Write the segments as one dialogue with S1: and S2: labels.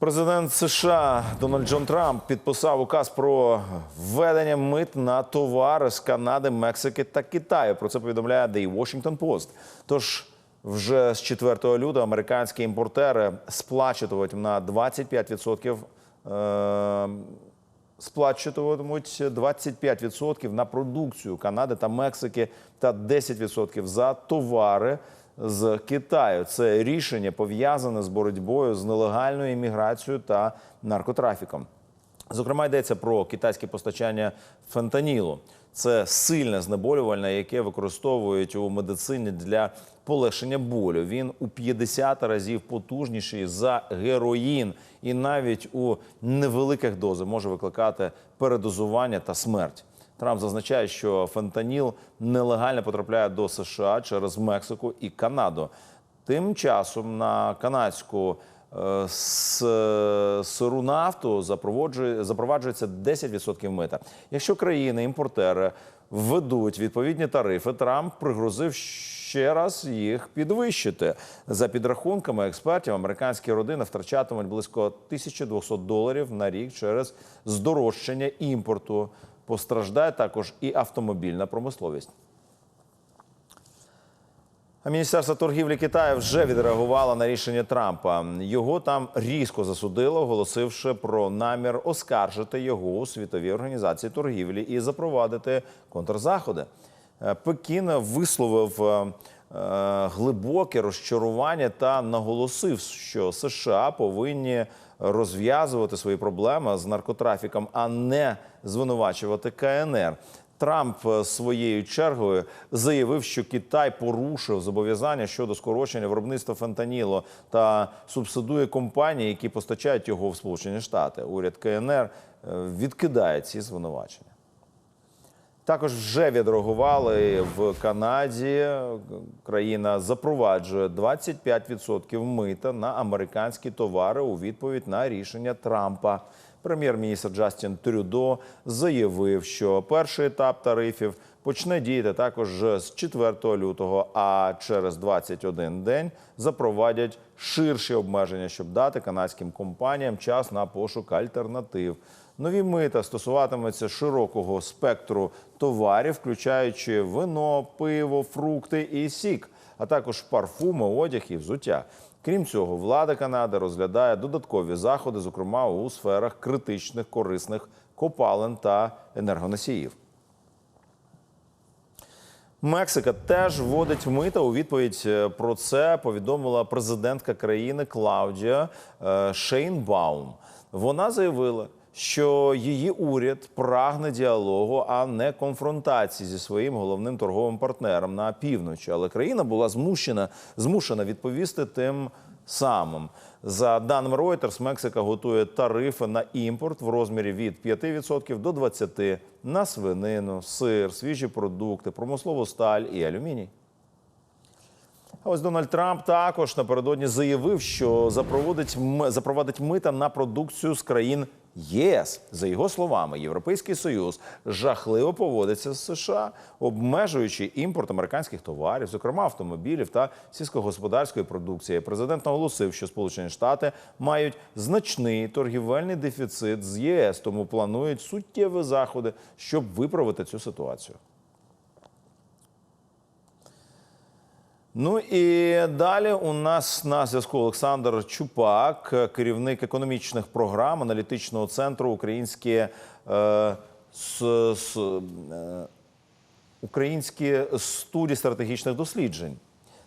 S1: Президент США Дональд Джон Трамп підписав указ про введення мит на товари з Канади, Мексики та Китаю. Про це повідомляє The Washington Post. Тож вже з 4 лютого американські імпортери сплачуватимуть на 25% е, сплачуватимуть 25% на продукцію Канади та Мексики та 10% за товари з Китаю. Це рішення пов'язане з боротьбою з нелегальною імміграцією та наркотрафіком. Зокрема, йдеться про китайське постачання фентанілу. Це сильне знеболювальне, яке використовують у медицині для полегшення болю. Він у 50 разів потужніший за героїн, і навіть у невеликих дозах може викликати передозування та смерть. Трамп зазначає, що фентаніл нелегально потрапляє до США через Мексику і Канаду. Тим часом на канадську е, сиру нафту запроваджується 10% мита. Якщо країни-імпортери введуть відповідні тарифи, Трамп пригрозив ще раз їх підвищити. За підрахунками експертів, американські родини втрачатимуть близько 1200 доларів на рік через здорожчання імпорту. Постраждає також і автомобільна промисловість. А Міністерство торгівлі Китаю вже відреагувало на рішення Трампа. Його там різко засудило, оголосивши про намір оскаржити його у світовій організації торгівлі і запровадити контрзаходи. Е, Пекін висловив е, е, глибоке розчарування та наголосив, що США повинні розв'язувати свої проблеми з наркотрафіком, а не звинувачувати КНР. Трамп е, своєю чергою заявив, що Китай порушив зобов'язання щодо скорочення виробництва фентаніло та субсидує компанії, які постачають його в Сполучені Штати. Уряд КНР е, відкидає ці звинувачення. Також вже відреагували в Канаді. Країна запроваджує 25% мита на американські товари у відповідь на рішення Трампа. Прем'єр-міністр Джастін Трюдо заявив, що перший етап тарифів почне діяти також з 4 лютого, а через 21 день запровадять ширші обмеження, щоб дати канадським компаніям час на пошук альтернатив. Нові мита стосуватимуться широкого спектру товарів, включаючи вино, пиво, фрукти і сік, а також парфуми, одяг і взуття. Крім цього, влада Канади розглядає додаткові заходи, зокрема у сферах критичних корисних копалин та енергоносіїв. Мексика теж вводить мита. У відповідь е, про це повідомила президентка країни Клаудія е, Шейнбаум. Вона заявила, що її уряд прагне діалогу, а не конфронтації зі своїм головним торговим партнером на півночі. Але країна була змушена, змушена відповісти тим самим. За даними Reuters, Мексика готує тарифи на імпорт в розмірі від 5% до 20% на свинину, сир, свіжі продукти, промислову сталь і алюміній. А ось Дональд Трамп також напередодні заявив, що запровадить, запровадить мита на продукцію з країн ЄС. За його словами, Європейський Союз жахливо поводиться з США, обмежуючи імпорт американських товарів, зокрема автомобілів та сільськогосподарської продукції. Президент наголосив, що Сполучені Штати мають значний торгівельний дефіцит з ЄС, тому планують суттєві заходи, щоб виправити цю ситуацію. Ну і далі у нас на зв'язку Олександр Чупак, керівник економічних програм аналітичного центру Українські е, с, с, е, Українські студії стратегічних досліджень.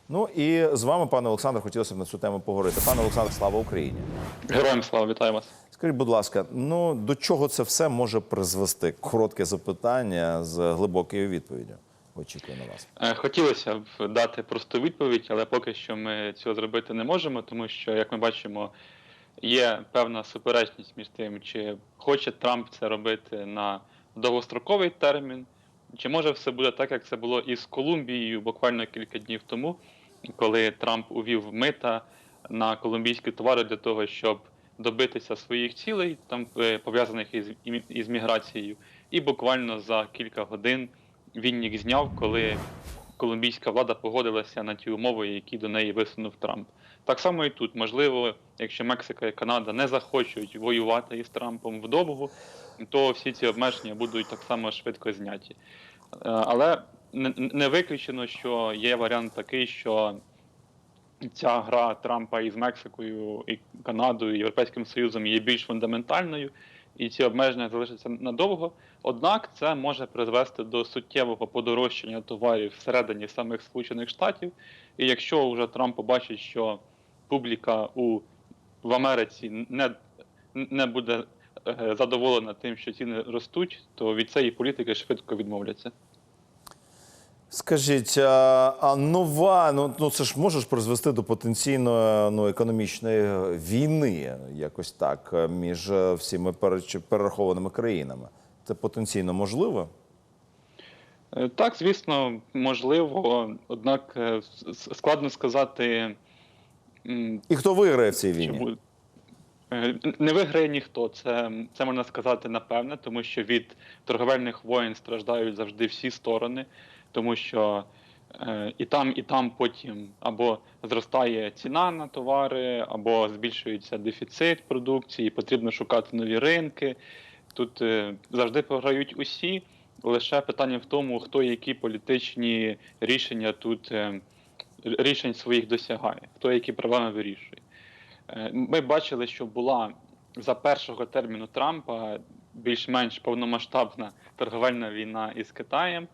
S1: Ну і з вами, пане Олександр, хотілося б на цю тему поговорити. Пане Олександр, слава Україні!
S2: Героям слава, вітаю вас.
S1: Скажіть, будь ласка, ну до чого це все може призвести? Коротке запитання з глибокою відповіддю. Очікую на вас.
S2: Е, Хотілося б дати просту відповідь, але поки що ми цього зробити не можемо, тому що, як ми бачимо, є певна суперечність між тим, чи хоче Трамп це робити на довгостроковий термін, чи може все буде так, як це було із Колумбією буквально кілька днів тому, коли Трамп увів мита на колумбійські товари для того, щоб добитися своїх цілей, там е, пов'язаних із, із міграцією, і буквально за кілька годин він їх зняв, коли колумбійська влада погодилася на ті умови, які до неї висунув Трамп. Так само і тут, можливо, якщо Мексика і Канада не захочуть воювати із Трампом вдовго, то всі ці обмеження будуть так само швидко зняті. Е, Але не- виключено, що є варіант такий, що ця гра Трампа із Мексикою, і Канадою, і Європейським Союзом є більш фундаментальною, і ці обмеження залишаться надовго. Однак це може призвести до суттєвого подорожчання товарів всередині самих Сполучених Штатів. І якщо вже Трамп побачить, що публіка у в Америці не, не буде е, задоволена тим, що ціни ростуть, то від цієї політики швидко відмовляться.
S1: Скажіть, а, а нова, ну, ну це ж можеш призвести до потенційної ну, економічної війни, якось так, е, між е, всіми перерахованими країнами. Це потенційно можливо?
S2: Е, Так, звісно, можливо, однак складно сказати,
S1: І хто виграє в цій війні?
S2: Е, не виграє ніхто. Це, це можна сказати напевне, тому що від торговельних воєн страждають завжди всі сторони, тому що е, і там, і там потім або зростає ціна на товари, або збільшується дефіцит продукції, потрібно шукати нові ринки. Тут е, завжди програють усі. Лише питання в тому, хто які політичні рішення тут е, рішень своїх досягає, хто які проблеми вирішує. Е, Ми бачили, що була за першого терміну Трампа більш-менш повномасштабна торговельна війна із Китаєм.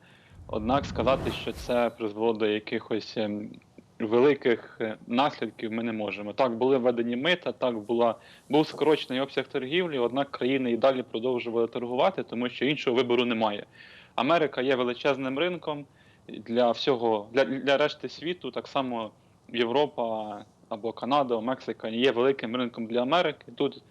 S2: Однак сказати, що це призвело до якихось ем, великих е, наслідків, ми не можемо. Так, були введені мита, так була був скорочений обсяг торгівлі, однак країни і далі продовжували торгувати, тому що іншого вибору немає. Америка є величезним ринком для всього, для, для решти світу, так само Європа або Канада, Мексика є великим ринком для Америки. Тут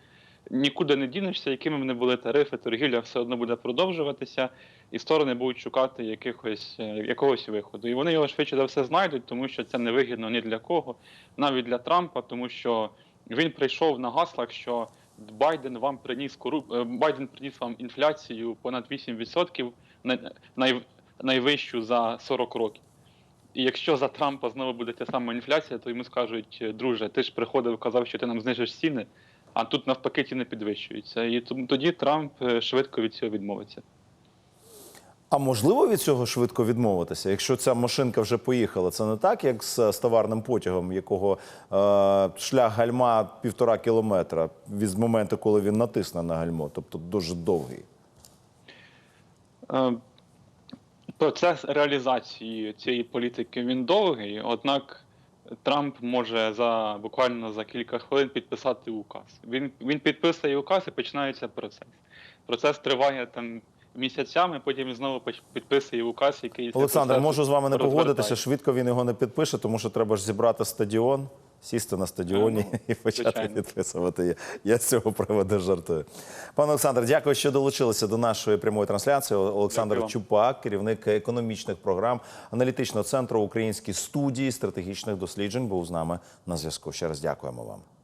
S2: нікуди не дінешся, якими б не були тарифи, торгівля все одно буде продовжуватися, і сторони будуть шукати якихось, е, якогось виходу. І вони його швидше за все знайдуть, тому що це не вигідно ні для кого, навіть для Трампа, тому що він прийшов на гаслах, що Байден вам приніс коруп... е, Байден приніс вам інфляцію понад 8%, най... най... найвищу за 40 років. І якщо за Трампа знову буде та сама інфляція, то йому скажуть, друже, ти ж приходив, казав, що ти нам знижиш ціни, а тут навпаки ціни підвищуються. І тоді Трамп е, швидко від цього відмовиться.
S1: А можливо від цього швидко відмовитися, якщо ця машинка вже поїхала? Це не так, як з, з товарним потягом, якого е, шлях гальма півтора кілометра від моменту, коли він натисне на гальмо, тобто дуже довгий.
S2: Процес реалізації цієї політики він довгий, однак Трамп може за буквально за кілька хвилин підписати указ. Він, він підписує указ і починається процес. Процес триває там місяцями, потім знову підписує указ, який
S1: Олександр, можу з вами не погодитися. Швидко він його не підпише, тому що треба ж зібрати стадіон, сісти на стадіоні
S2: Ну,
S1: і почати
S2: звичайно.
S1: підписувати. Я, я з цього приводу жартую. Пане Олександр, дякую, що долучилися до нашої прямої трансляції. Олександр
S2: Дякую.
S1: Чупак, керівник економічних програм аналітичного центру Українські студії стратегічних досліджень, був з нами на зв'язку. Ще раз дякуємо вам.